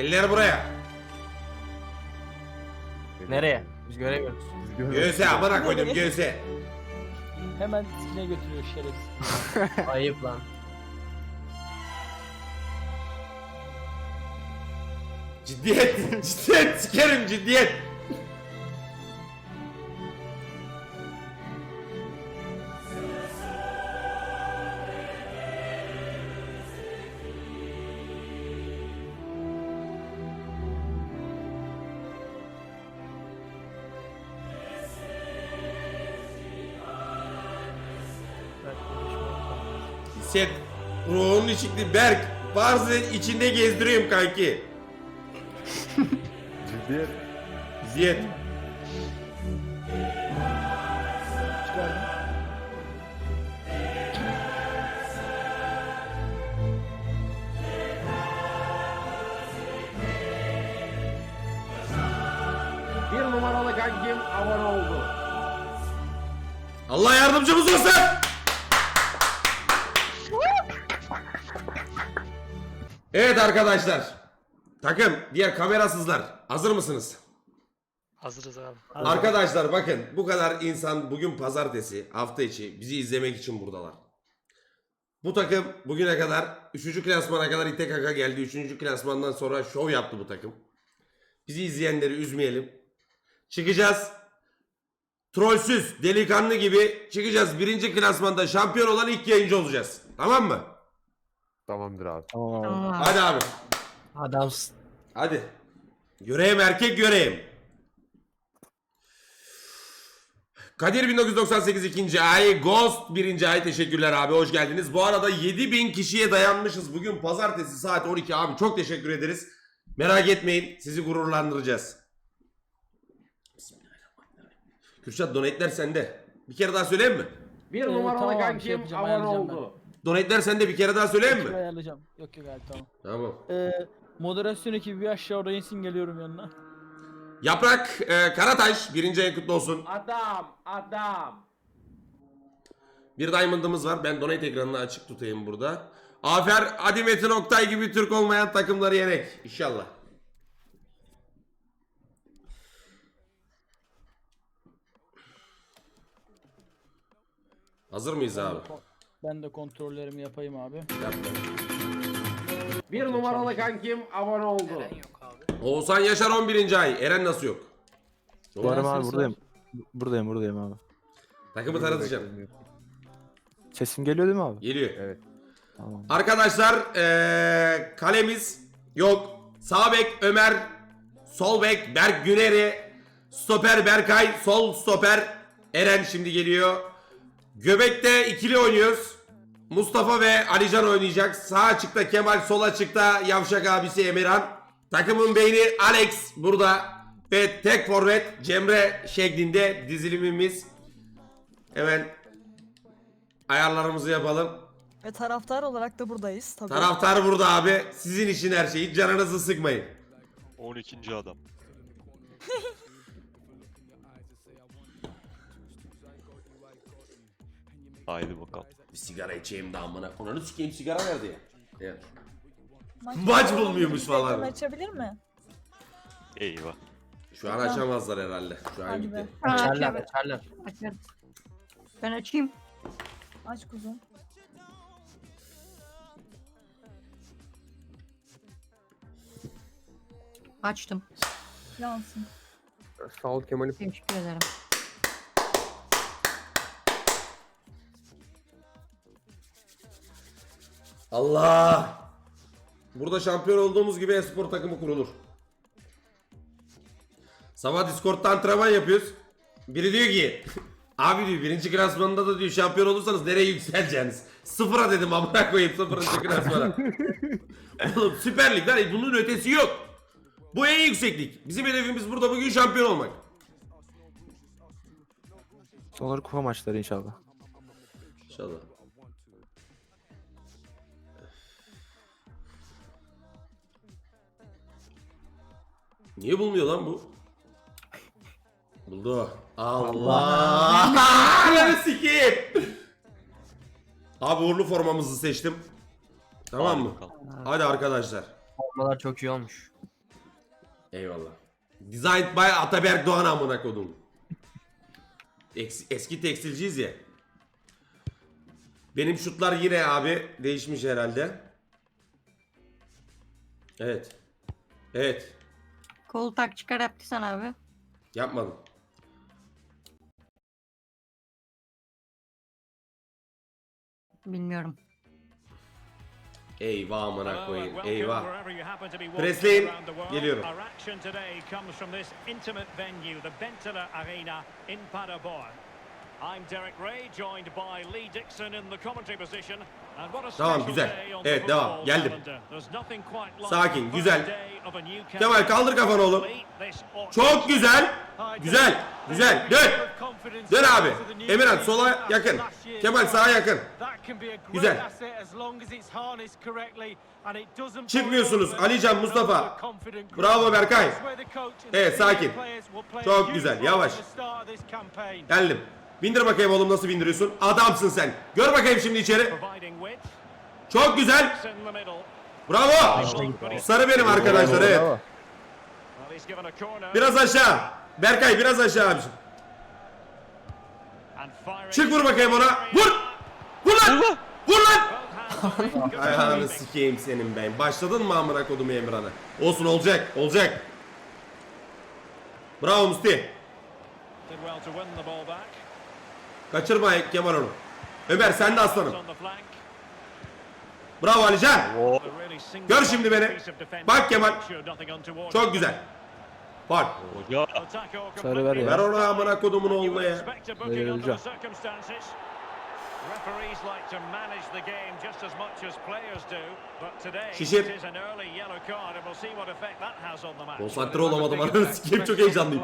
Eller buraya. Nereye? Biz göremiyoruz. Göğse amına koydum göğse. Hemen sikine götürüyor şerefsiz. Ayıp lan. Ciddiyet. Ciddiyet. Sikerim ciddiyet. Hisset. Ruhunun içinde Berk. Bazı içinde gezdiriyorum kanki. Ciddiyet. Ziyet. Bir numaralı kankim abone oldu. Allah yardımcımız olsun. Evet arkadaşlar. Takım, diğer kamerasızlar. Hazır mısınız? Hazırız abi. Arkadaşlar bakın bu kadar insan bugün pazartesi hafta içi bizi izlemek için buradalar. Bu takım bugüne kadar 3. klasmana kadar İTKK geldi. 3. klasmandan sonra şov yaptı bu takım. Bizi izleyenleri üzmeyelim. Çıkacağız. Trollsüz, delikanlı gibi çıkacağız. Birinci klasmanda şampiyon olan ilk yayıncı olacağız. Tamam mı? Tamamdır abi. Tamam abi. Hadi abi. Adamsın. Hadi. Göreyim erkek göreyim. Kadir 1998 ikinci ay, Ghost birinci ay teşekkürler abi hoş geldiniz. Bu arada 7000 kişiye dayanmışız bugün pazartesi saat 12 abi çok teşekkür ederiz. Merak etmeyin sizi gururlandıracağız. Bismillahirrahmanirrahim. Kürşat donetler sende. Bir kere daha söyleyeyim mi? Bir numaralı tamam şey kankim yapacağım, abone oldu. Donetler sende bir kere daha söyleyeyim mi? ayarlayacağım. Yok yok abi tamam. Tamam. Ee, moderasyon ekibi bir aşağı oraya insin geliyorum yanına. Yaprak e, Karataş birinci ayın kutlu olsun. Adam, adam. Bir diamond'ımız var. Ben donate ekranını açık tutayım burada. Afer Adi Metin Oktay gibi Türk olmayan takımları yenek. İnşallah. Hazır mıyız abi? Ben de kontrollerimi yapayım abi. Bir numaralı kankim abone oldu. yok abi. Oğuzhan Yaşar 11. ay. Eren nasıl yok? Varım abi buradayım. Buradayım buradayım abi. Takımı tanıtacağım. Sesim geliyor değil mi abi? Geliyor. Evet. Tamam. Arkadaşlar eee, kalemiz yok. Sağ bek Ömer, sol bek Berk Güneri, stoper Berkay, sol stoper Eren şimdi geliyor. Göbekte ikili oynuyoruz. Mustafa ve Alican oynayacak. Sağ açıkta Kemal, sol açıkta Yavşak abisi Emirhan. Takımın beyni Alex burada ve tek forvet Cemre şeklinde dizilimimiz. Hemen ayarlarımızı yapalım. Ve taraftar olarak da buradayız tabii. Taraftar burada abi. Sizin için her şeyi. Canınızı sıkmayın. 12. adam. Haydi bakalım. Bir sigara içeyim de amına. Ananı sikeyim sigara nerede ya? Evet. Maç, bulmuyormuş falan. Açabilir mi? Eyvah. Şu an açamazlar herhalde. Şu an Hadi gitti. be. Açarlar açarlar. Açarım. Ben açayım. Aç kuzum. Açtım. Yansın. Sağ ol Kemal'im. Teşekkür ederim. Allah! Burada şampiyon olduğumuz gibi espor takımı kurulur. Sabah Discord'da antrenman yapıyoruz. Biri diyor ki Abi diyor birinci klasmanında da diyor şampiyon olursanız nereye yükseleceksiniz? Sıfıra dedim amına koyayım sıfırıncı klasmana. Oğlum Süper Lig lan bunun ötesi yok. Bu en yükseklik. Bizim hedefimiz burada bugün şampiyon olmak. Sonra kupa maçları inşallah. İnşallah. Niye bulmuyor lan bu? Buldu. Allah! Ananı sikeyim. Abi uğurlu formamızı seçtim. Tamam mı? Hadi arkadaşlar. Formalar çok iyi olmuş. Eyvallah. Designed by Ataberk Doğan amına kodum. Eski, eski tekstilciyiz ya. Benim şutlar yine abi değişmiş herhalde. Evet. Evet. Kol tak çıkar yaptıysan abi. Yapmadım. Bilmiyorum. Eyvah amına koyayım. Eyvah. world. Geliyorum. I'm Derek Ray, joined by Lee Dixon in the commentary position. Tamam, güzel. Evet, devam. Geldim. Sakin, güzel. Kemal kaldır kafanı oğlum. Çok güzel. Güzel. Güzel. Dön. Dön abi. Emirhan sola yakın. Kemal sağa yakın. Güzel. Çıkmıyorsunuz. Alican, Mustafa. Bravo Berkay. Evet, sakin. Çok güzel, yavaş. Geldim. Bindir bakayım oğlum nasıl bindiriyorsun. Adamsın sen. Gör bakayım şimdi içeri. Çok güzel. Bravo. Sarı benim arkadaşlar evet. Biraz aşağı. Berkay biraz aşağı abiciğim. Çık vur bakayım ona. Vur. Vur lan. Vur lan. Ayağını sikeyim senin ben. Başladın mı amına kodumu Emirhan'a? Olsun olacak. Olacak. Bravo Musti. Did well to win the ball back. Kaçırma Kemal onu. Ömer sen de aslanım. Bravo Alican. Gör şimdi beni. Bak Kemal. Çok güzel. All Sarı ver ya. Ver onu amına kodumun would ya. the hocam. Referees like to manage the game just as much as players do, but today it is an early yellow card and we'll see what effect that has on the match. Konsantre olamadım ananı sikeyim çok heyecanlıyım.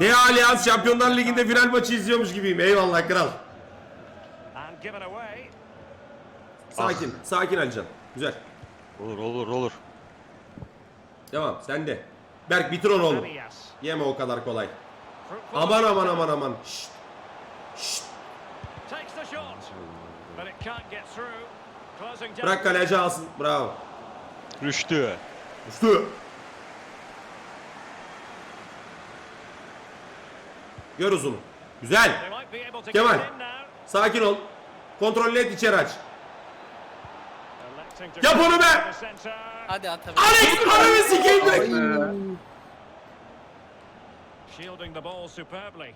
Ne Allianz Şampiyonlar Ligi'nde final maçı izliyormuş gibiyim. Eyvallah kral. And given away. Sakin. Sakin Alican. Güzel. Olur olur olur. Devam. Sen de. Berk bitir onu oğlum. Yeme o kadar kolay. Aman aman aman aman. Şşt. Down. Bırak kaleci alsın. Bravo. Rüştü. Üstü. Gör uzunu. Güzel. Kemal. Sakin ol. Kontrollü et içeri aç. Yap onu be. Hadi atalım. Alex ananı sikeyim. Shielding the ball superbly.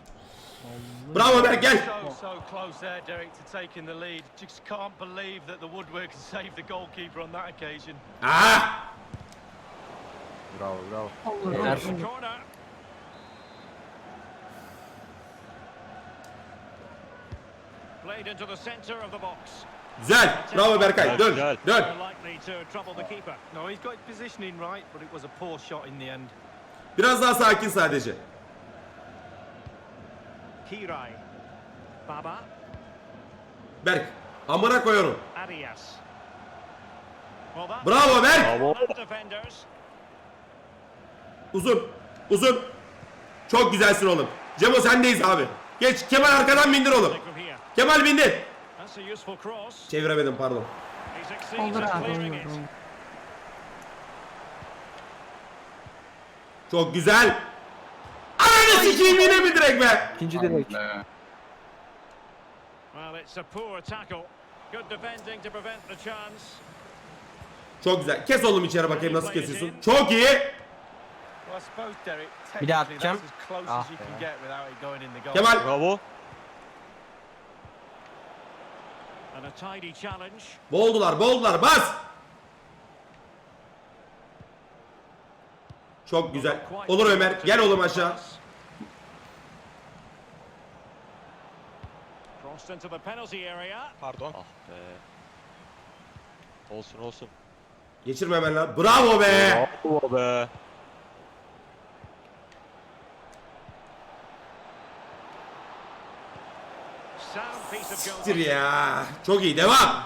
Bravo Berk gel. So close there, Derek, to taking the lead. Just can't believe that the woodwork has saved the goalkeeper on that occasion. Ah. Bravo bravo. Beyler, The. Played into the centre of the box. Güzel. Bravo Berkay. Dön. Güzel. Dön. Likely to trouble the keeper. No, he's got his positioning right, but it was a poor shot in the end. Biraz daha sakin sadece. Kirai. Baba. Berk. Amına koyuyorum. Arias. Bravo Berk. Bravo. Uzun. Uzun. Çok güzelsin oğlum. Cemo sendeyiz abi. Geç. Kemal arkadan bindir oğlum. Kemal bindir. Çeviremedim pardon. Olur abi. Çok güzel. Ananı sikeyim yine mi direkt be? İkinci direk. Well, it's a poor tackle. Good defending to prevent the chance. Çok güzel. Kes oğlum içeri bakayım nasıl kesiyorsun. Çok iyi. Bir daha atacağım. Ah as you can get without it going in the goal. Kemal. Bravo. And a tidy challenge. Boğuldular boğuldular bas. Çok güzel. Olur Ömer. Gel oğlum aşağı. Pardon. Ah be. Olsun olsun. Geçirmemen lazım. Bravo be. Bravo be. Siktir ya. Çok iyi. Devam.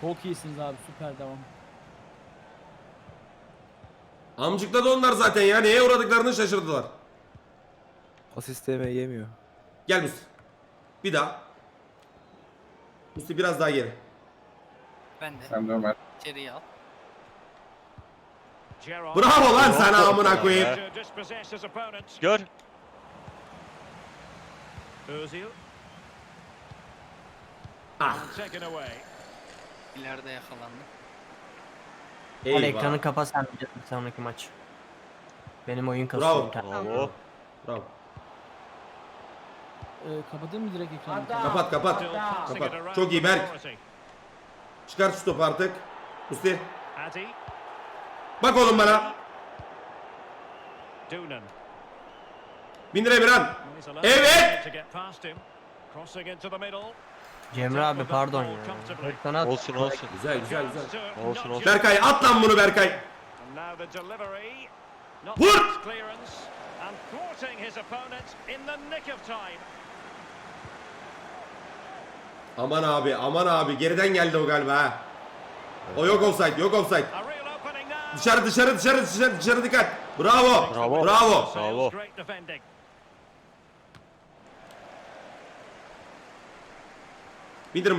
Çok iyisiniz abi, süper devam. Amcıkladı onlar zaten ya. Neye uğradıklarını şaşırdılar. Pas istemeye yemiyor. Gel Musti. Bir daha. Musti biraz daha geri. Ben de. İçeriye al. Bravo lan sana amına koyayım. Gör. Özil. Ah. İleride yakalandı. Eyvah. ekranı kapa sen bir bir sonraki maç. Benim oyun Bravo. kasıyor. internet. Bravo. Bravo. kapatayım mı direkt ekranı? Adam. Kapat kapat. Kapat. Çok iyi Berk. Çıkar şu topu artık. Musti. Bak oğlum bana. Doonan. Bindir Emirhan. He's allowed Evet. Cemre abi pardon ya. At. Olsun olsun. Güzel güzel güzel. Olsun, olsun. Berkay at lan bunu Berkay. Vur! much clearance. And thwarting his opponent in the nick of time. Aman abi aman abi geriden geldi o galiba ha. O yok offside yok offside. Dışarı dışarı dışarı dışarı dışarı dikkat. Bravo. Bravo. Bravo. Bravo. Great defending. Bindir.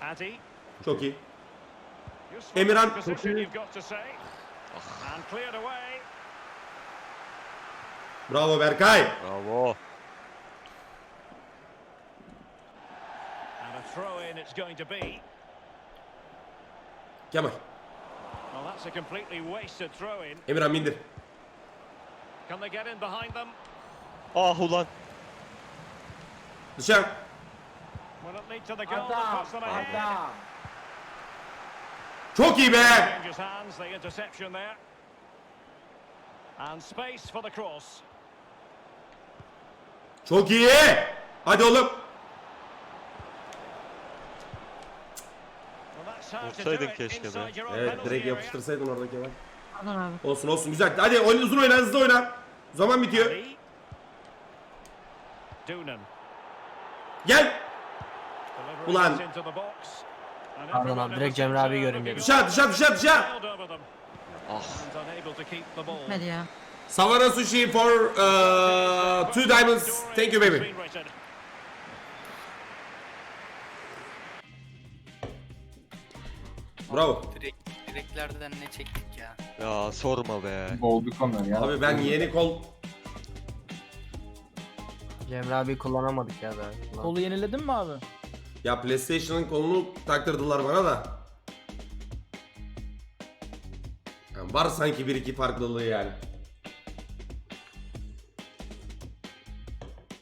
Addy. Çok iyi. Emirhan. cleared away. Bravo Berkay. Bravo. And a throw in it's going to be. Kemal. Well, that's a completely wasted throw in. Emirhan bindir. Can they get in behind them? Ah ulan. Dışarı. Adam. Çok iyi be. Çok iyi. Hadi oğlum. Vursaydın keşke be. Evet direkt yapıştırsaydın orada Kemal. Pardon abi. Olsun olsun güzel. Hadi oyun uzun oyna hızlı oyna. Zaman bitiyor. Gel. Ulan. it into the box. And Pardon abi, direkt the Cemre göreyim looking Dışarı dışarı dışarı dışarı. Ah. Hadi ya. Savana Sushi for uh, two diamonds. Thank you baby. Bravo. Direkt, direklerden ne çektik ya. Ya sorma be. Abi ben yeni kol Cemre abi kullanamadık ya daha. Kolu yeniledin mi abi? Ya PlayStation'ın kolunu taktırdılar bana da. Yani var sanki bir iki farklılığı yani.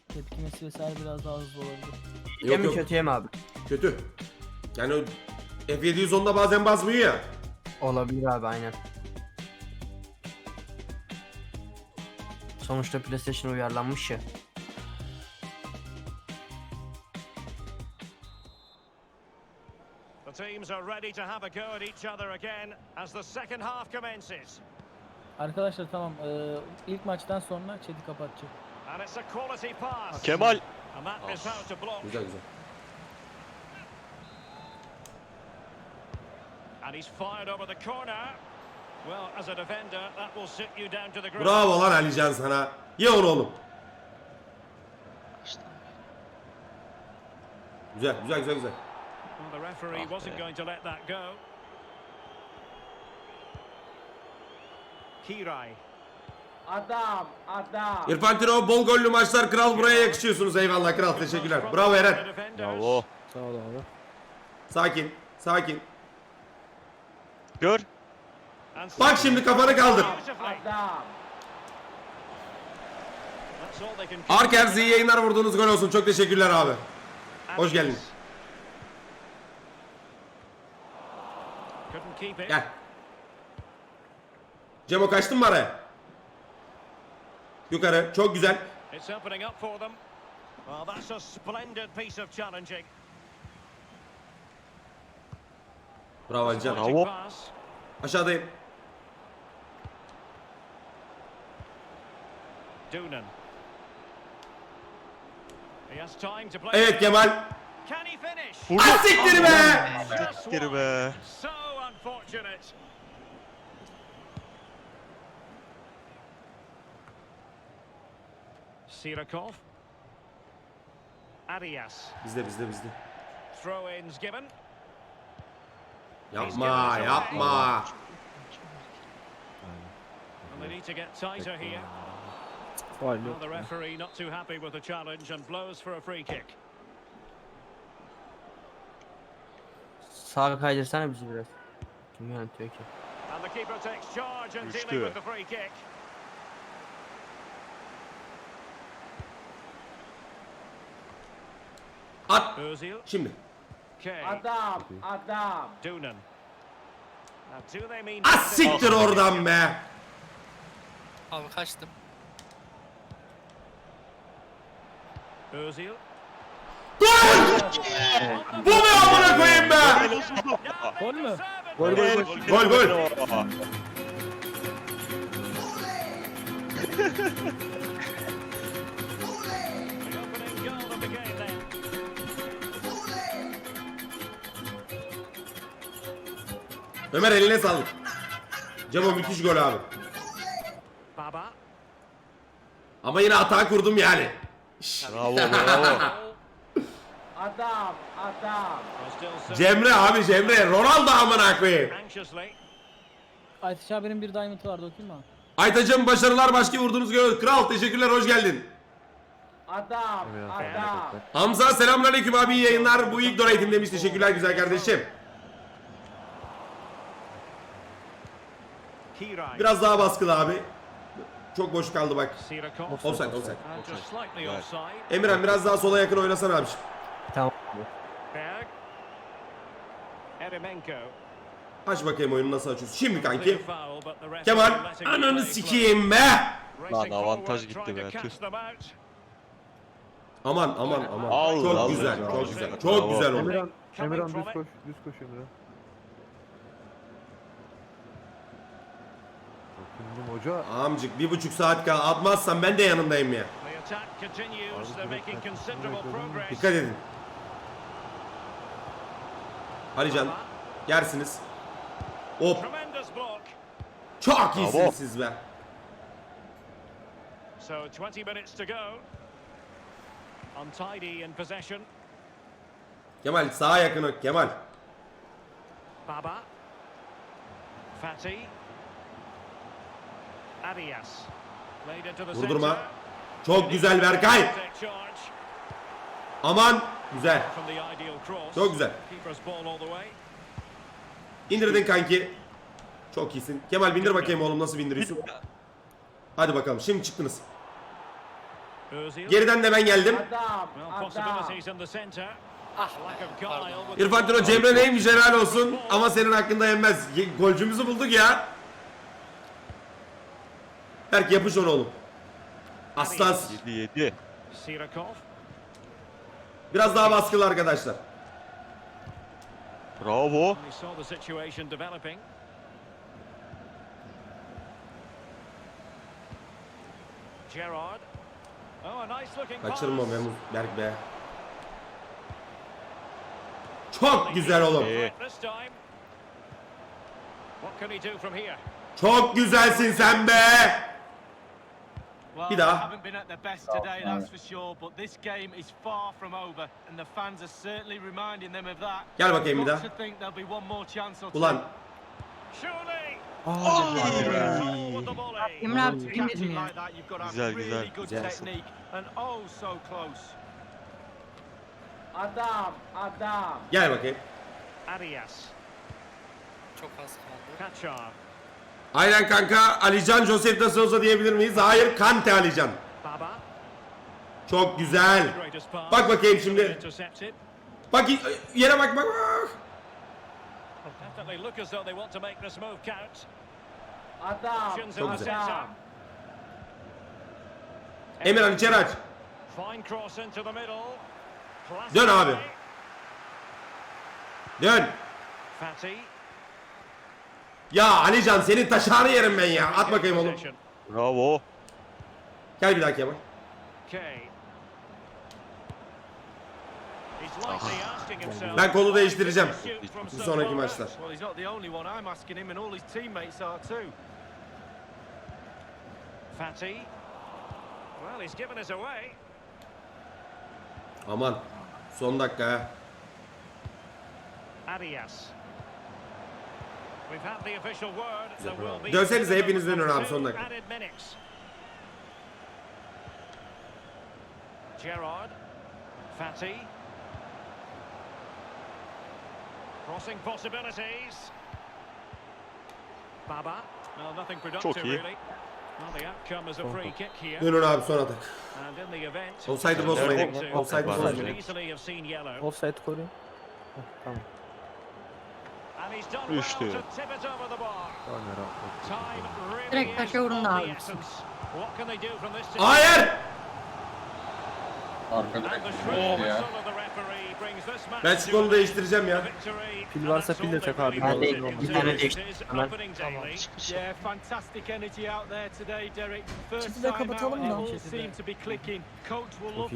Tepkimesi vesaire biraz daha hızlı olabilir. Yok mi yok kötüye mi abi? kötü. Yani o F710'da bazen basmıyor ya. Olabilir abi aynen. Sonuçta PlayStation uyarlanmış ya. Are ready to have a go at each other again as the second half commences. Arkadaşlar tamam eee, ilk maçtan sonra chat'i kapatacak. And it's a quality pass. Kemal. And that is how to block. Güzel güzel. And he's fired over the corner. Well, as a defender, that will sit you down to the ground. Bravo lan Alican sana. Ye onu oğlum. Güzel güzel güzel güzel. Well, the referee Ah wasn't be. going to let that go. Kirai. Adam. Adam. İrfan Tino bol gollü maçlar kral buraya yakışıyorsunuz eyvallah kral teşekkürler. Bravo Eren. Bravo. Sağ ol abi. Sakin sakin. Gör. Bak şimdi kafanı kaldır. Adam. Arkers iyi yayınlar vurduğunuz gol olsun. Çok teşekkürler abi. Hoş geldin. Gel. Cemo kaçtın mı araya? Yukarı. Çok güzel. Bravo Alican. Bravo. Aşağıdayım. Evet Kemal. Vurdu. Ah be. Just Siktir one. be. So unfortunate. Sirakov. Arias. Bizde bizde bizde. Throw ins given. Yapma yapma. They need to get tighter here. Well, the referee not too happy with the challenge and blows for a free kick. Sağa kaydırsana bizi biraz. Kim yönetiyor ki? And the keeper takes charge and Üçlü. dealing with the free kick. At. Şimdi. Adam, adam. Doonan. Now, do they mean... Ah siktir oradan be. Abi kaçtım. Özil. Bu ne amına koyayım be? Gol mü? Gol gol gol. Gol, gol. Ömer eline sağlık. Cemo müthiş gol abi. Baba. Ama yine hata kurdum yani. Bravo bravo. Adam, adam. Cemre abi Cemre. Ronaldo amına koyayım. Aytaç abinin bir diamond'ı vardı okuyayım mı? Aytacım başarılar başka vurduğunuz gördük. Kral teşekkürler hoş geldin. Adam, adam. Hamza selamünaleyküm abi iyi yayınlar. Bu ilk donate'im demiş. Teşekkürler güzel kardeşim. Biraz daha baskılı abi. Çok boş kaldı bak. Offside offside. Emirhan biraz daha sola yakın oynasana abi. Tamam. Berg. Eremenko. Aç bakayım oyunu nasıl açıyorsun. Şimdi kanki. Kemal ananı sikeyim be. Lan avantaj gitti be, tüh. Aman aman aman. Al, çok al, güzel, al. çok güzel. Bravo. Çok güzel oldu. Emirhan, Emirhan düz koş, düz koş Emirhan. Dokundum hoca. Amcık bir buçuk saat kal. Atmazsan ben de yanındayım ya. Dikkat edin. Alican yersiniz. Hop. Çok iyisiniz siz be. So 20 minutes to go. Untidy in possession. Kemal sağa yakın ök Kemal. Baba. Fatty. Arias. Vurdurma. Çok güzel Berkay. Aman. Güzel. Çok güzel. İndirdin kanki. Çok iyisin. Kemal bindir bakayım oğlum nasıl bindiriyorsun. Hadi bakalım şimdi çıktınız. Geriden de ben geldim. Ah İrfan Tino Cemre neymiş helal olsun. Ama senin hakkında yenmez. Ye- Golcümüzü bulduk ya. Berk yapış onu oğlum. Aslansın. 7 7. Sirakov. Biraz daha baskılı arkadaşlar. Bravo. Oh, a nice looking Kaçırma. Memur Berk be. Çok güzel oğlum. İyi. This time. What can he do from here? Çok güzelsin sen be. Well, Bir they haven't been at their best oh, today, that's for sure. But this game is far from over, and the fans are certainly reminding them of that. Gel bakayım bir Got daha. to think there'll be one more chance or two. Ulan Surely. Oh, oh With the volley. Emre abi Catching kim like that, you've got to have Güzel, really güzel. good Güzelsin. technique, and oh so close. Adam, adam. gel bakayım. Arias. Çok az kaldı. Kachar. Aynen kanka Alican Josep da Souza diyebilir miyiz? Hayır Kante Alican. Çok güzel. Bak bakayım şimdi. Bak yere bak bak. Adam, Çok güzel. Emirhan içeri aç. Dön abi. Dön. Fatty. Ya Alican senin taşağını yerim ben ya. At bakayım oğlum. Bravo. Gel bir daha Kemal. Himself. Ben kolu değiştireceğim. Bir so sonraki maçlar. Aman. Son dakika ha. Arias. Dönsenize, a hepiniz dönün minimum abi, of son dakika. Gerrard. Fatty. Crossing possibilities. Baba. Well, nothing productive really. Well, the outcome is a free kick here. Dönün abi son atak. And in the event, Offside'ı bozmayın. Offside'ı bozmayın. Offside koruyun. Tamam. Really Direkt taşa vurun da the abi. Hayır! Brings this match Ben an değiştireceğim ya. Pil varsa pil de tak abi. Ben de bir tane It değiştir. is Hemen. opening daily. Yeah, fantastic energy out there today, Derek. First Çatı da time out, kapatalım mı?